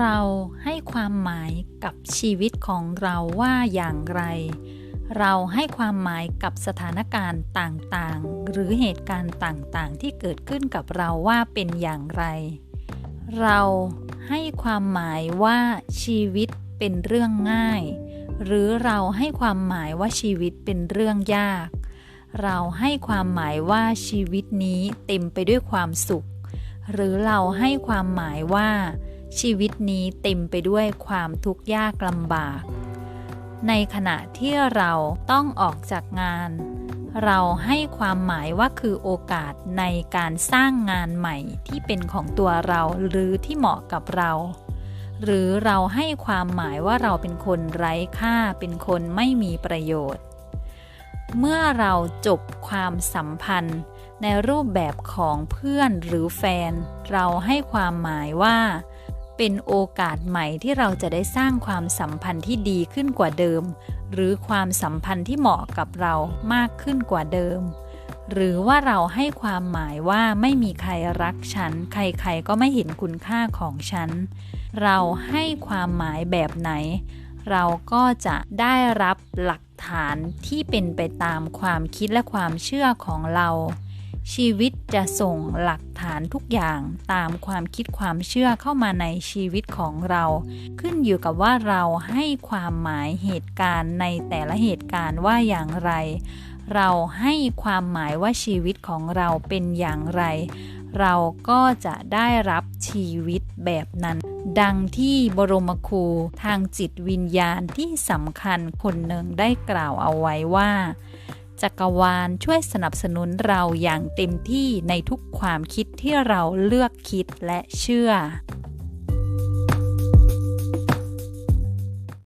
เราให้ความหมายกับชีวิตของเราว่าอย่างไร เราให้ความหมายกับสถานการณ์ต่างๆ หรือเหตุการณ์ต่างๆ ที่เกิดขึ้นกับเราว่าเป็นอย่างไร เราให้ความหมายว่าชีวิตเป็นเรื่องง่าย หรือเราให้ความหมายว่าชีวิตเป็นเรื่องยาก เราให้ความหมายว่าชีวิตนี้เต็มไปด้วยความสุข หรือเราให้ความหมายว่า ชีวิตนี้เต็มไปด้วยความทุกข์ยากลำบาก ในขณะที่เราต้องออกจากงาน เราให้ความหมายว่าคือโอกาสในการสร้างงานใหม่ที่เป็นของตัวเราหรือที่เหมาะกับเรา หรือเราให้ความหมายว่าเราเป็นคนไร้ค่าเป็นคนไม่มีประโยชน์ เมื่อเราจบความสัมพันธ์ในรูปแบบของเพื่อนหรือแฟน เราให้ความหมายว่า เป็นโอกาสใหม่ที่เราจะได้สร้างความสัมพันธ์ที่ดีขึ้นกว่าเดิม หรือความสัมพันธ์ที่เหมาะกับเรามากขึ้นกว่าเดิม หรือว่าเราให้ความหมายว่าไม่มีใครรักฉัน ใครๆก็ไม่เห็นคุณค่าของฉัน เราให้ความหมายแบบไหน เราก็จะได้รับหลักฐานที่เป็นไปตามความคิดและความเชื่อของเรา ชีวิตจะส่งหลักฐานทุกอย่างตามความคิดความเชื่อเข้ามาในชีวิตของเรา ขึ้นอยู่กับว่าเราให้ความหมายเหตุการณ์ในแต่ละเหตุการณ์ว่าอย่างไร เราให้ความหมายว่าชีวิตของเราเป็นอย่างไร เราก็จะได้รับชีวิตแบบนั้น ดังที่บรมครูทางจิตวิญญาณที่สำคัญคนหนึ่งได้กล่าวเอาไว้ว่า จักรวาลช่วยสนับสนุนเราอย่างเต็มที่ในทุกความคิดที่เราเลือกคิดและเชื่อ